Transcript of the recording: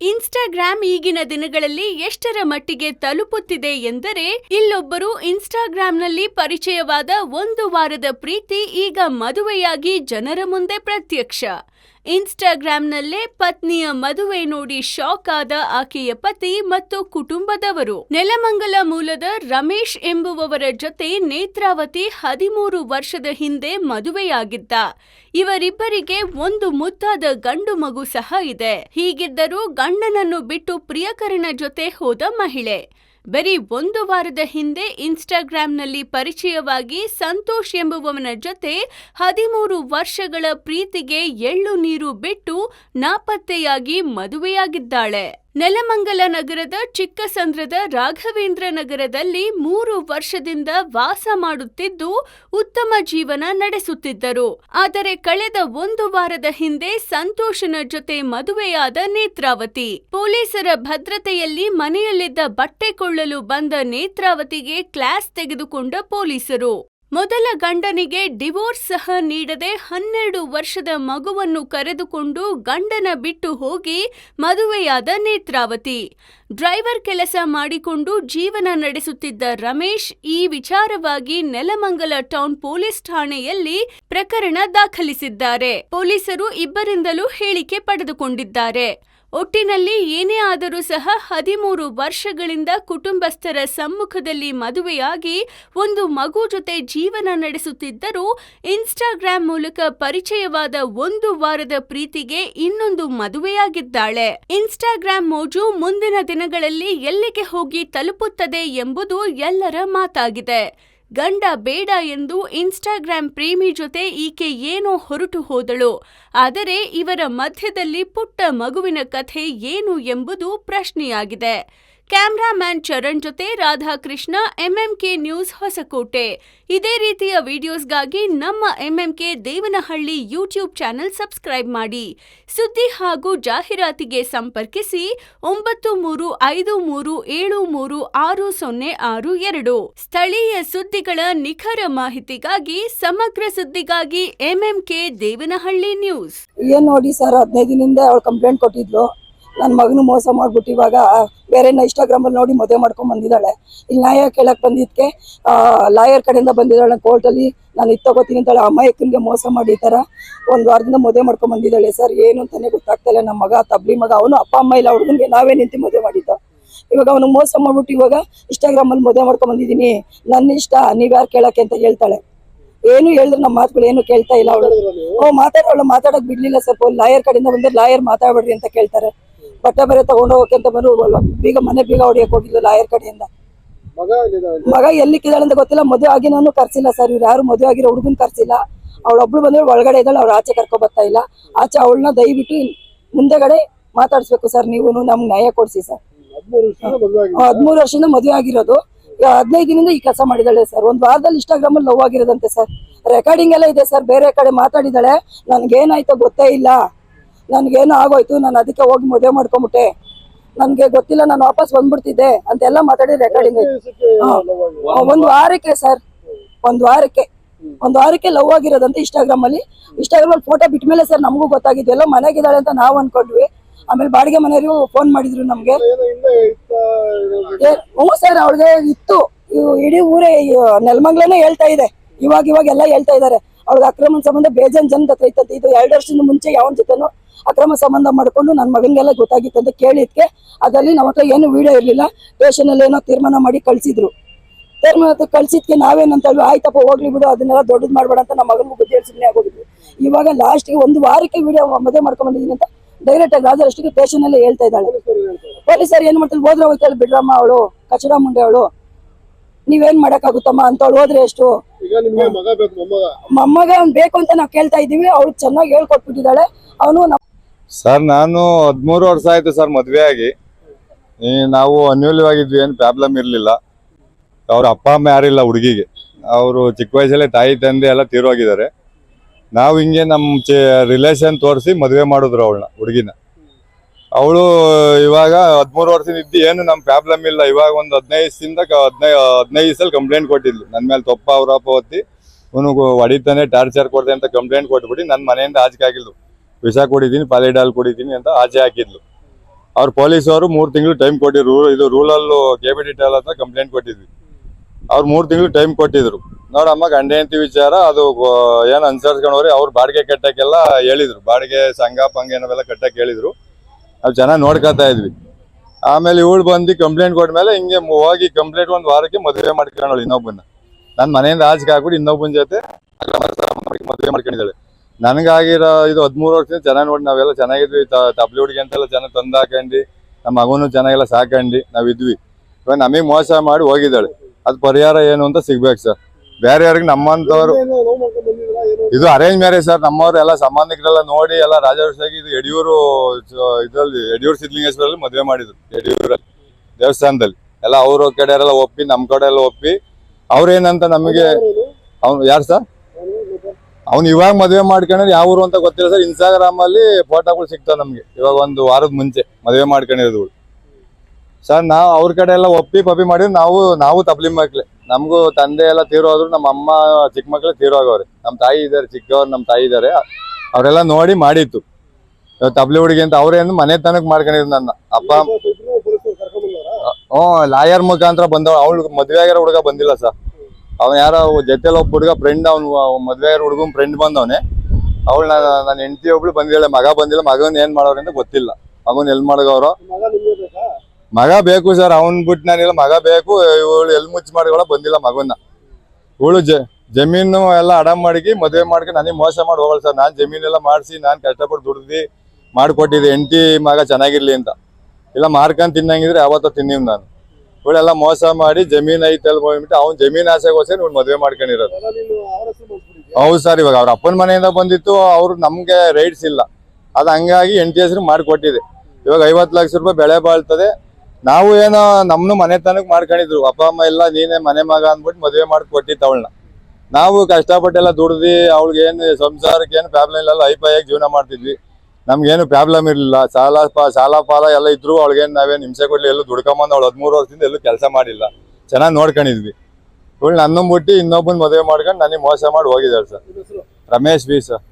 Instagram ಈಗಿನ ದಿನಗಳಲ್ಲಿ ಎಷ್ಟರ ಮಟ್ಟಿಗೆ ತಲುಪುತ್ತಿದೆ ಎಂದರೆ, ಇಲ್ಲೊಬ್ಬರು ಇನ್ಸ್ಟಾಗ್ರಾಂನಲ್ಲಿ ಪರಿಚಯವಾದ ಒಂದು ವಾರದ ಪ್ರೀತಿ ಈಗ ಮದುವೆಯಾಗಿ ಜನರ ಮುಂದೆ ಪ್ರತ್ಯಕ್ಷ. ಇನ್ಸ್ಟಾಗ್ರಾಂನಲ್ಲೇ ಪತ್ನಿಯ ಮದುವೆ ನೋಡಿ ಶಾಕ್ ಆದ ಆಕೆಯ ಪತಿ ಮತ್ತು ಕುಟುಂಬದವರು. ನೆಲಮಂಗಲ ಮೂಲದ ರಮೇಶ್ ಎಂಬುವವರ ಜೊತೆ ನೇತ್ರಾವತಿ ಹದಿಮೂರು ವರ್ಷದ ಹಿಂದೆ ಮದುವೆಯಾಗಿದ್ದ. ಇವರಿಬ್ಬರಿಗೆ ಒಂದು ಮುದ್ದಾದ ಗಂಡು ಮಗು ಸಹ ಇದೆ. ಹೀಗಿದ್ದರೂ ಗಂಡನನ್ನು ಬಿಟ್ಟು ಪ್ರಿಯಕರನ ಜೊತೆ ಹೋದ ಮಹಿಳೆ. ಬರೀ ಒಂದು ವಾರದ ಹಿಂದೆ ಇನ್ಸ್ಟಾಗ್ರಾಂನಲ್ಲಿ ಪರಿಚಯವಾಗಿ ಸಂತೋಷ್ ಎಂಬುವವನ ಜೊತೆ ಹದಿಮೂರು ವರ್ಷಗಳ ಪ್ರೀತಿಗೆ ಎಳ್ಳು ನೀರು ಬಿಟ್ಟು ನಾಪತ್ತೆಯಾಗಿ ಮದುವೆಯಾಗಿದ್ದಾಳೆ. ನೆಲಮಂಗಲ ನಗರದ ಚಿಕ್ಕಸಂದ್ರದ ರಾಘವೇಂದ್ರ ನಗರದಲ್ಲಿ ಮೂರು ವರ್ಷದಿಂದ ವಾಸ ಮಾಡುತ್ತಿದ್ದು ಉತ್ತಮ ಜೀವನ ನಡೆಸುತ್ತಿದ್ದರು. ಆದರೆ ಕಳೆದ ಒಂದು ವಾರದ ಹಿಂದೆ ಸಂತೋಷನ ಜೊತೆ ಮದುವೆಯಾದ ನೇತ್ರಾವತಿ. ಪೊಲೀಸರ ಭದ್ರತೆಯಲ್ಲಿ ಮನೆಯಲ್ಲಿದ್ದ ಬಟ್ಟೆ ಕೊಳ್ಳಲು ಬಂದ ನೇತ್ರಾವತಿಗೆ ಕ್ಲಾಸ್ ತೆಗೆದುಕೊಂಡ ಪೊಲೀಸರು. ಮೊದಲ ಗಂಡನಿಗೆ ಡಿವೋರ್ಸ್ ಸಹ ನೀಡದೆ ಹನ್ನೆರಡು ವರ್ಷದ ಮಗುವನ್ನು ಕರೆದುಕೊಂಡು ಗಂಡನ ಬಿಟ್ಟು ಹೋಗಿ ಮದುವೆಯಾದ ನೇತ್ರಾವತಿ. ಡ್ರೈವರ್ ಕೆಲಸ ಮಾಡಿಕೊಂಡು ಜೀವನ ನಡೆಸುತ್ತಿದ್ದ ರಮೇಶ್ ಈ ವಿಚಾರವಾಗಿ ನೆಲಮಂಗಲ ಟೌನ್ ಪೊಲೀಸ್ ಠಾಣೆಯಲ್ಲಿ ಪ್ರಕರಣ ದಾಖಲಿಸಿದ್ದಾರೆ. ಪೊಲೀಸರು ಇಬ್ಬರಿಂದಲೂ ಹೇಳಿಕೆ ಪಡೆದುಕೊಂಡಿದ್ದಾರೆ. ಒಟ್ಟಿನಲ್ಲಿ ಏನೇ ಆದರೂ ಸಹ ಹದಿಮೂರು ವರ್ಷಗಳಿಂದ ಕುಟುಂಬಸ್ಥರ ಸಮ್ಮುಖದಲ್ಲಿ ಮದುವೆಯಾಗಿ ಒಂದು ಮಗು ಜೊತೆ ಜೀವನ ನಡೆಸುತ್ತಿದ್ದರೂ ಇನ್ಸ್ಟಾಗ್ರಾಂ ಮೂಲಕ ಪರಿಚಯವಾದ ಒಂದು ವಾರದ ಪ್ರೀತಿಗೆ ಇನ್ನೊಂದು ಮದುವೆಯಾಗಿದ್ದಾಳೆ. ಇನ್ಸ್ಟಾಗ್ರಾಂ ಮೋಜು ಮುಂದಿನ ದಿನಗಳಲ್ಲಿ ಎಲ್ಲಿಗೆ ಹೋಗಿ ತಲುಪುತ್ತದೆ ಎಂಬುದು ಎಲ್ಲರ ಮಾತಾಗಿದೆ. ಗಂಡ ಬೇಡ ಎಂದು ಇನ್ಸ್ಟಾಗ್ರಾಂ ಪ್ರೇಮಿ ಜೊತೆ ಈಕೆ ಏನೋ ಹೊರಟು ಹೋದಳು. ಆದರೆ ಇವರ ಮಧ್ಯದಲ್ಲಿ ಪುಟ್ಟ ಮಗುವಿನ ಕಥೆ ಏನು ಎಂಬುದು ಪ್ರಶ್ನೆಯಾಗಿದೆ. ಕ್ಯಾಮ್ರಾಮ್ಯಾನ್ ಚರಣ್ ಜೊತೆ ರಾಧಾಕೃಷ್ಣ ಎಂಎಂಕೆ ನ್ಯೂಸ್ ಹೊಸಕೋಟೆ. ಇದೇ ರೀತಿಯ ವಿಡಿಯೋಸ್ಗಾಗಿ ನಮ್ಮ MMK Devanahalli YouTube channel subscribe ಮಾಡಿ. ಸುದ್ದಿ ಹಾಗೂ ಜಾಹೀರಾತಿಗೆ ಸಂಪರ್ಕಿಸಿ ಒಂಬತ್ತು ಮೂರು ಐದು ಮೂರು ಏಳು ಮೂರು ಆರು ಸೊನ್ನೆ ಆರು ಎರಡು. ಸ್ಥಳೀಯ ಸುದ್ದಿಗಳ ನಿಖರ ಮಾಹಿತಿಗಾಗಿ ಸಮಗ್ರ ಸುದ್ದಿಗಾಗಿ ಎಂಎಂಕೆ ದೇವನಹಳ್ಳಿ ನ್ಯೂಸ್. ಏನ್ ನೋಡಿ ಸರ್ ಹದಿನೈದು ದಿನದಿಂದ ಕಂಪ್ಲೇಂಟ್ ಕೊಟ್ಟಿದ್ಲು. ನನ್ನ ಮಗನು ಮೋಸ ಮಾಡ್ಬಿಟ್ಟು ಇವಾಗ ಇನ್ಸ್ಟಾಗ್ರಾಮ್ ಇನ್ಸ್ಟಾಗ್ರಾಮಲ್ಲಿ ನೋಡಿ ಮದುವೆ ಮಾಡ್ಕೊಂಡ್ ಬಂದಿದ್ದಾಳೆ. ಇಲ್ಲಿ ನ್ಯಾಯ ಕೇಳಕ್ ಬಂದಿದ್ಕೆ ಲಾಯರ್ ಕಡೆಯಿಂದ ಬಂದಿದ್ದಾಳೆ ಕೋರ್ಟಲ್ಲಿ ನಾನು ಇದು ತಗೋತೀನಿ ಅಂತಾಳೆ. ಅಮ್ಮಾಯಕ್ಕನಿಗೆ ಮೋಸ ಮಾಡಿ ಈ ಥರ ಒಂದು ವಾರದಿಂದ ಮದುವೆ ಮಾಡ್ಕೊಂಡ್ ಬಂದಿದ್ದಾಳೆ. ಸರ್, ಏನು ಅಂತಾನೆ ಗೊತ್ತಾಗ್ತಾಯಿಲ್ಲ ನಮ್ಮ ಮಗ, ತಬ್ಲಿ ಮಗ, ಅವನು ಅಪ್ಪ, ಅಮ್ಮ ಇಲ್ಲ. ಹುಡುಗನಿಗೆ ನಾವೇ ನಿಂತು ಮದುವೆ ಮಾಡಿದ್ದು. ಇವಾಗ ಅವನು ಮೋಸ ಮಾಡ್ಬಿಟ್ಟು ಇವಾಗ ಇನ್ಸ್ಟಾಗ್ರಾಮಲ್ಲಿ ಮದುವೆ ಮಾಡ್ಕೊಂಡ್ ಬಂದಿದ್ದೀನಿ. ನನ್ನ ಇಷ್ಟ. ನೀವ್ಯಾರು ಕೇಳಕ್ಕೆ ಅಂತ ಹೇಳ್ತಾಳೆ. ಏನು ಹೇಳಿದ್ರು ನಮ್ಮ ಮಾತುಗಳು ಏನು ಕೇಳ್ತಾ ಇಲ್ಲ ಅವಳು. ಓ, ಮಾತಾಡೋಳು. ಮಾತಾಡಕ್ ಬಿಡ್ಲಿಲ್ಲ ಸರ್. ಲಾಯರ್ ಕಡೆಯಿಂದ ಬಂದ್ರೆ ಲಾಯರ್ ಮಾತಾಡ್ಬೇಡ್ರಿ ಅಂತ ಕೇಳ್ತಾರೆ. ಬಟ್ಟೆ ಬೇರೆ ತಗೊಂಡು ಹೋಗಕ್ಕೆ ಅಂತ ಬಂದು ಬೀಗ ಮನೆ ಬೀಗ ಹೊಡಿಯಕ್ ಹೋಗಿದ್ಲು ಲಾಯರ್ ಕಡೆಯಿಂದ. ಮಗ ಎಲ್ಲಿ ಎಲ್ಲಿಕ್ಕಿದ್ದಾಳೆ ಅಂತ ಗೊತ್ತಿಲ್ಲ. ಮದುವೆ ಆಗಿ ನಾನು ಕರ್ಸಿಲ್ಲ ಸರ್. ಇವ್ರು ಯಾರು ಮದುವೆ ಆಗಿರೋ ಹುಡುಗನ್ ಕರ್ಸಿಲ್ಲ. ಅವಳೊಬ್ಳು ಬಂದ್ರೆ ಒಳಗಡೆ ಇದ್ದಾಳೆ ಅವ್ರ ಆಚೆ ಕರ್ಕೊ ಬರ್ತಾ ಇಲ್ಲ. ಆಚೆ ಅವಳನ್ನ ದಯವಿಟ್ಟು ಮುಂದೆಗಡೆ ಮಾತಾಡ್ಸ್ಬೇಕು ಸರ್. ನೀವು ನಮ್ಗೆ ನ್ಯಾಯ ಕೊಡ್ಸಿ ಸರ್. ಹದ್ಮೂರು ವರ್ಷದಿಂದ ಮದುವೆ ಆಗಿರೋದು? ಹದಿನೈದು ದಿನದಿಂದ ಈ ಕೆಲಸ ಮಾಡಿದಾಳೆ ಸರ್. ಒಂದ್ ವಾರದಲ್ಲಿ ಇನ್ಸ್ಟಾಗ್ರಾಮ್ ಅಲ್ಲಿ ಲವ್ ಆಗಿರೋದಂತೆ ಸರ್. ರೆಕಾರ್ಡಿಂಗ್ ಎಲ್ಲ ಇದೆ ಸರ್. ಬೇರೆ ಕಡೆ ಮಾತಾಡಿದಾಳೆ ನನ್ಗೇನಾಯ್ತೋ ಗೊತ್ತೇ ಇಲ್ಲ. ನನ್ಗೇನೋ ಆಗೋಯ್ತು, ನಾನು ಅದಕ್ಕೆ ಹೋಗಿ ಮದುವೆ ಮಾಡ್ಕೊಂಬಿಟ್ಟೆ. ನನ್ಗೆ ಗೊತ್ತಿಲ್ಲ, ನಾನು ವಾಪಸ್ ಬಂದ್ಬಿಡ್ತಿದ್ದೆ ಅಂತೆಲ್ಲ ಮಾತಾಡಿ ರೆಕಾರ್ಡಿಂಗ್. ಒಂದ್ ವಾರಕ್ಕೆ ಸರ್. ಒಂದ್ ವಾರಕ್ಕೆ. ಒಂದ್ ವಾರಕ್ಕೆ ಲವ್ ಆಗಿರೋದಂತ ಇನ್ಸ್ಟಾಗ್ರಾಮ್ ಅಲ್ಲಿ. ಇನ್ಸ್ಟಾಗ್ರಾಮ್ ಅಲ್ಲಿ ಫೋಟೋ ಬಿಟ್ಮೇಲೆ ಸರ್ ನಮಗೂ ಗೊತ್ತಾಗಿದ್ದು, ಎಲ್ಲ ಮನೆಗಿದ್ದಾಳೆ ಅಂತ ನಾವ್ ಅನ್ಕೊಂಡ್ವಿ. ಆಮೇಲೆ ಬಾಡಿಗೆ ಮನೆಯವರು ಫೋನ್ ಮಾಡಿದ್ರು ನಮ್ಗೆ. ಹ್ಞೂ ಸರ್, ಅವ್ರಿಗೆ ಇತ್ತು. ಇಡೀ ಊರೇ ನೆಲಮಂಗ್ಲೇನೆ ಹೇಳ್ತಾ ಇದೆ. ಇವಾಗ ಇವಾಗ ಎಲ್ಲ ಹೇಳ್ತಾ ಇದಾರೆ ಅವ್ರಿಗೆ ಅಕ್ರಮ ಸಂಬಂಧ ಬೇಜಾನ್ ಜನದ ಹತ್ರ ಇತ್ತಂತೆ ಇದು ಎರಡು ವರ್ಷದಿಂದ ಮುಂಚೆ ಯಾವ ಜೊತೆನೋ ಅಕ್ರಮ ಸಂಬಂಧ ಮಾಡ್ಕೊಂಡು ನನ್ನ ಮಗನಿಗೆಲ್ಲ ಅಂತ ಕೇಳಿದ್ಕೆ ಅದರಲ್ಲಿ ನಮ್ಮ ಹತ್ರ ಏನು ವಿಡಿಯೋ ಇರಲಿಲ್ಲ. ಸ್ಟೇಷನಲ್ಲಿ ಏನೋ ತೀರ್ಮಾನ ಮಾಡಿ ಕಳ್ಸಿದ್ರು. ತೀರ್ಮಾನ ಕಳ್ಸಿದ್ಕೆ ನಾವೇನಂತ ಹೇಳಿ ಆಯ್ತಪ್ಪ ಹೋಗ್ಲಿ ಬಿಡು ಅದನ್ನೆಲ್ಲ ದೊಡ್ಡದು ಮಾಡ್ಬೇಡ ಅಂತ ನಮ್ಮ ಮಗನಿಗೂ ಬುದ್ಧಿ ಸುಮ್ಮನೆ ಆಗೋಗಿದ್ವಿ. ಇವಾಗ ಲಾಸ್ಟ್ಗೆ ಒಂದು ವಾರಕ್ಕೆ ವಿಡಿಯೋ ಮದುವೆ ಮಾಡ್ಕೊಂಡ್ ಬಂದಿದ್ದೀನಿ ಅಂತ ಡೈರೆಕ್ಟ್ ಆಗಿ ರಾಜರಷ್ಟಿಗೆ ಅಲ್ಲಿ ಹೇಳ್ತಾ ಇದ್ದಾಳೆ. ಪೊಲೀಸರು ಸರ್ ಪೊಲೀಸರು ಏನ್ ಮಾಡ್ತಾರೆ? ಹೋದ್ರೆ ಹೋಗ್ತಾಳೆ ಬಿಡ್ರಮ್ಮ ಅವಳು ಕಚಡ ಮುಂಡೆ ಅವಳು. ನೀವೇನ್ ಮಾಡಕ್ಕಾಗುತ್ತಮ್ಮ? ಅಂತ ಅವಳು ಹೋದ್ರೆ ಎಷ್ಟು? ಮೊಮ್ಮಗ. ಅವ್ನ್ ಬೇಕು ಅಂತ ನಾವು ಕೇಳ್ತಾ ಇದೀವಿ ಅವಳು ಚೆನ್ನಾಗಿ ಹೇಳ್ಕೊಟ್ಬಿಟ್ಟಿದ್ದಾಳೆ. ಅವನು ಸರ್, ನಾನು ಹದಿಮೂರು ವರ್ಷ ಆಯ್ತು ಸರ್ ಮದ್ವೆ ಆಗಿ ನಾವು ಅನ್ಯೂಲ್ಯವಾಗಿದ್ವಿ ಏನು ಪ್ರಾಬ್ಲಮ್ ಇರಲಿಲ್ಲ. ಅವ್ರ ಅಪ್ಪ, ಅಮ್ಮ ಯಾರಿಲ್ಲ ಹುಡುಗಿಗೆ. ಅವರು ಚಿಕ್ಕ ವಯಸ್ಸಲ್ಲೇ ತಾಯಿ, ತಂದೆ ಎಲ್ಲ ತೀರೋಗಿದ್ದಾರೆ. ನಾವು ಹಿಂಗೆ ನಮ್ಮ ರಿಲೇಷನ್ ತೋರಿಸಿ ಮದುವೆ ಮಾಡಿದ್ರು ಅವಳನ್ನ, ಹುಡುಗಿನ. ಅವಳು ಇವಾಗ ಹದಿಮೂರು ವರ್ಷದಿಂದ ಇದ್ದು ಏನು ನಮ್ಮ ಪ್ರಾಬ್ಲಮ್ ಇಲ್ಲ. ಇವಾಗ ಒಂದು ಹದಿನೈದು ದಿನದ ಹದಿನೈದು ಹದಿನೈದು ದಿವಸಲ್ಲಿ ಕಂಪ್ಲೇಂಟ್ ಕೊಟ್ಟಿದ್ಲು. ನನ್ನ ಮೇಲೆ ತಪ್ಪ ಅವರಪ್ಪ ಹೊತ್ತಿ ಇವನು ಹೊಡಿತಾನೆ ಟಾರ್ಚರ್ ಕೊಡ್ತಾನೆ ಅಂತ ಕಂಪ್ಲೇಂಟ್ ಕೊಟ್ಬಿಟ್ಟು ನನ್ನ ಮನೆಯಿಂದ ಆಚೆಗೆ ಆಗಿದ್ಲು ವಿಷ ಕೊಡಿದ್ದೀನಿ ಪಾಲಿಡಾಲ್ ಕೊಡಿದ್ದೀನಿ ಅಂತ ಆಚೆ ಹಾಕಿದ್ಲು. ಅವ್ರ ಪೊಲೀಸವರು ಮೂರು ತಿಂಗಳು ಟೈಮ್ ಕೊಟ್ಟಿದ್ರು ಇದು ರೂರಲ್ ಕೆ ಬಿ ಡಿ ಹತ್ರ ಕಂಪ್ಲೇಂಟ್ ಕೊಟ್ಟಿದ್ವಿ. ಅವ್ರು ಮೂರು ತಿಂಗಳು ಟೈಮ್ ಕೊಟ್ಟಿದ್ರು. ನೋಡಮ್ಮ ಗಂಡ ಹೆಂಡತಿ ವಿಚಾರ, ಅದು ಏನು ಏನ್ ಅನ್ಸರ್ಸ್ಕೊಂಡವ್ರಿ, ಅವ್ರು ಬಾಡಿಗೆ ಕಟ್ಟಕ್ಕೆಲ್ಲ ಹೇಳಿದ್ರು. ಬಾಡಿಗೆ ಸಂಘ ಪಂಗ ಏನವೆಲ್ಲ ಕಟ್ಟಕ್ಕೆ ಹೇಳಿದ್ರು. ನಾವು ಚೆನ್ನಾಗಿ ನೋಡ್ಕೊತಾ ಇದ್ವಿ. ಆಮೇಲೆ ಇವಳು ಬಂದು ಕಂಪ್ಲೇಂಟ್ ಕೊಟ್ಮೇಲೆ ಹಿಂಗೆ ಹೋಗಿ ಕಂಪ್ಲೇಂಟ್ ಒಂದು ವಾರಕ್ಕೆ ಮದುವೆ ಮಾಡ್ಕೊಂಡಳು ಇನ್ನೊಬ್ಬನ ನನ್ನ ಮನೆಯಿಂದ ಆಚೆಗೆ ಹಾಕ್ಬಿಟ್ಟು ಇನ್ನೊಬ್ಬನ ಜೊತೆ ಮದುವೆ ಮಾಡ್ಕೊಂಡಿದ್ದಾಳೆ. ನನಗಾಗಿರೋ ಇದು ಹದಿಮೂರು ವರ್ಷದಿಂದ ಚೆನ್ನಾಗಿ ನೋಡಿ ನಾವೆಲ್ಲ ಚೆನ್ನಾಗಿದ್ವಿ. ತಬ್ಲಿ ಹುಡುಗಿ ಅಂತೆಲ್ಲ ಚೆನ್ನಾಗಿ ತಂದು ಹಾಕಂಡಿ, ನಮ್ಮ ಮಗುನು ಚೆನ್ನಾಗೆಲ್ಲ ಸಾಕಂಡಿ ನಾವಿದ್ವಿ. ಇವಾಗ ನಮಗೆ ಮೋಸ ಮಾಡಿ ಹೋಗಿದ್ದಾಳೆ. ಅದು ಪರಿಹಾರ ಏನು ಅಂತ ಸಿಗ್ಬೇಕು ಸರ್. ಬೇರೆ ಯಾರಿಗೆ ನಮ್ಮಂತವ್ರು ಇದು ಅರೇಂಜ್ ಮ್ಯಾರೇಜ್ ಸರ್. ನಮ್ಮವ್ರು ಎಲ್ಲ ಸಂಬಂಧಿಕರೆಲ್ಲ ನೋಡಿ ಎಲ್ಲ ರಾಜಾಗಿ ಇದು ಯಡಿಯೂರು ಇದರಲ್ಲಿ, ಯಡಿಯೂರು ಸಿದ್ಧಲಿಂಗೇಶ್ವರಲ್ಲಿ ಮದುವೆ ಮಾಡಿದ್ರು. ಯಡಿಯೂರಲ್ಲಿ, ದೇವಸ್ಥಾನದಲ್ಲಿ. ಎಲ್ಲ ಅವ್ರ ಕಡೆಯವರೆಲ್ಲ ಒಪ್ಪಿ, ನಮ್ಮ ಕಡೆ ಎಲ್ಲ ಒಪ್ಪಿ ಅವ್ರೇನಂತ ನಮಗೆ? ಅವ್ನು ಯಾರು ಸರ್? ಅವ್ನು ಇವಾಗ ಮದುವೆ ಮಾಡ್ಕೊಂಡ್ರೆ ಯಾವ ಊರು ಅಂತ ಗೊತ್ತಿಲ್ಲ ಸರ್. ಇನ್ಸ್ಟಾಗ್ರಾಮ್ ಅಲ್ಲಿ ಫೋಟೋಗಳು ಸಿಗ್ತಾವ ನಮ್ಗೆ. ಇವಾಗ ಒಂದು ವಾರದ ಮುಂಚೆ ಮದುವೆ ಮಾಡ್ಕೊಂಡಿರೋದು ಸರ್ ನಾವು ಅವ್ರ ಕಡೆ ಎಲ್ಲ ಒಪ್ಪಿ ಪಪ್ಪಿ ಮಾಡಿದ್ರೆ ನಾವು ನಾವು ತಪ್ಲಿ ಮಕ್ಳೆ. ನಮಗೂ ತಂದೆ ಎಲ್ಲ ತೀರೋದ್ರು ನಮ್ಮ ಅಮ್ಮ ಚಿಕ್ಕ ಮಕ್ಳು ತೀರೋಗವ್ರೆ ನಮ್ಮ ತಾಯಿ ಇದಾರೆ ಚಿಕ್ಕವ್ರು ನಮ್ಮ ತಾಯಿ ಇದಾರೆ ಅವರೆಲ್ಲ ನೋಡಿ ಮಾಡಿತ್ತು ತಬ್ಲಿ ಹುಡುಗಿ ಅಂತ ಅವ್ರೇನು ಮನೆ ತನಕ ಮಾಡ್ಕೊಂಡಿದ್ರು ನನ್ನ. ಅಪ್ಪ? ಹ್ಞೂ ಲಾಯರ್ ಮುಖಾಂತರ ಬಂದವ್. ಅವಳು ಮದ್ವೆ ಆಗಿರೋ ಹುಡುಗ ಬಂದಿಲ್ಲ ಸರ್. ಅವ್ನು ಯಾರೋ ಜೊತೆಲಿ ಒಬ್ಬ ಹುಡುಗ ಫ್ರೆಂಡ್ ಅವ್ನು ಮದ್ವೆ ಹುಡುಗನ್ ಫ್ರೆಂಡ್ ಬಂದವನೆ. ಅವಳು ನನ್ನ ಹೆಂಡತಿ ಒಬ್ಳು ಬಂದಿಳೆ ಮಗ ಬಂದಿಲ್ಲ, ಮಗನ್ ಏನ್ ಮಾಡೋರು ಅಂತ ಗೊತ್ತಿಲ್ಲ. ಮಗನ್ ಎಲ್ ಮಾಡಗವ್ರು? ಮಗ ಬೇಕಾ ಸರ್, ಅವ್ನ್ ಬಿಟ್ಟು ನಾನಿಲ್ಲ ಮಗ ಬೇಕು, ಇವಳು ಎಲ್ ಮುಚ್ಚಿ ಮಾಡಿಗಳ ಬಂದಿಲ್ಲ ಮಗನ್ನ. ಇವಳು ಜಮೀನು ಎಲ್ಲ ಅಡ ಮಾಡಿ ಮದ್ವೆ ಮಾಡ್ಕೊಂಡು ನನಗೆ ಮೋಸ ಮಾಡಿ ಹೋಗಲ್ಲ ಸರ್. ನಾನು ಜಮೀನೆಲ್ಲ ಮಾಡಿಸಿ, ನಾನು ಕಷ್ಟಪಟ್ಟು ದುಡ್ದಿ ಮಾಡಿಕೊಟ್ಟಿದ್ದೆ. ಹೆಂಡತಿ ಮಗ ಚೆನ್ನಾಗಿರ್ಲಿ ಅಂತ. ಇಲ್ಲ, ಮಾರ್ಕೊಂಡ್ ತಿನ್ನಂಗಿದ್ರೆ ಯಾವತ್ತೋ ತಿನ್ನಿವ್ ನಾನು. ಇವಳೆಲ್ಲ ಮೋಸ ಮಾಡಿ ಜಮೀನ್ ಐತೆ ಅಲ್ಲಿ ಹೋಗ್ಬಿಟ್ಟು ಅವ್ನ್ ಜಮೀನ್ ಆಸೆಗೋಸ್ಕರ ಇವ್ನು ಮದ್ವೆ ಮಾಡ್ಕೊಂಡಿರೋದು. ಹೌದು ಸರ್ ಇವಾಗ ಅವ್ರ ಅಪ್ಪನ ಮನೆಯಿಂದ ಬಂದಿತ್ತು ಅವ್ರು ನಮ್ಗೆ ರೈಟ್ಸ್ ಇಲ್ಲ. ಅದು ಹಂಗಾಗಿ ಎಂಟಿ ಹೆಸರು ಮಾಡಿಕೊಟ್ಟಿದೆ. ಇವಾಗ ಐವತ್ತು ಲಕ್ಷ ರೂಪಾಯಿ ಬೆಳೆ ಬಾಳ್ತದೆ. ನಾವು ಏನೋ ನಮ್ನು ಮನೆ ತನಕ ಮಾಡ್ಕೊಂಡಿದ್ರು. ಅಪ್ಪ ಅಮ್ಮ ಎಲ್ಲ ನೀನೇ ಮನೆ ಮಗ ಅಂದ್ಬಿಟ್ಟು ಮದುವೆ ಮಾಡಿ ಕೊಟ್ಟಿತ್ತು ಅವಳನ್ನ. ನಾವು ಕಷ್ಟಪಟ್ಟೆಲ್ಲ ದುಡ್ದು ಅವಳಿಗೆ ಏನು ಸಂಸಾರಕ್ಕೆ ಏನು ಪ್ರಾಬ್ಲಮ್ ಇಲ್ಲ ಐಪಾಯಾಗಿ ಜೀವನ ಮಾಡ್ತಿದ್ವಿ. ನಮ್ಗೇನು ಪ್ರಾಬ್ಲಮ್ ಇರಲಿಲ್ಲ. ಸಾಲ ಸಾಲ ಪಾಲ ಎಲ್ಲ ಇದ್ರು ಅವಳಿಗೇನು ನಾವೇನು ಹಿಂಸೆ ಕೊಡ್ಲಿ ಎಲ್ಲೂ ದುಡ್ಕೊಂಬಂದು ಅವಳು ಹದಿಮೂರು ವರ್ಷದಿಂದ ಎಲ್ಲೂ ಕೆಲಸ ಮಾಡಿಲ್ಲ. ಚೆನ್ನಾಗಿ ನೋಡ್ಕೊಂಡಿದ್ವಿ. ಇವಳು ನನ್ನ ಬಿಟ್ಟು ಇನ್ನೊಬ್ಬನ ಮದುವೆ ಮಾಡ್ಕೊಂಡು ನನಗೆ ಮೋಸ ಮಾಡಿ ಹೋಗಿದ್ದಾಳೆ ಸರ್. Ramesh B sir.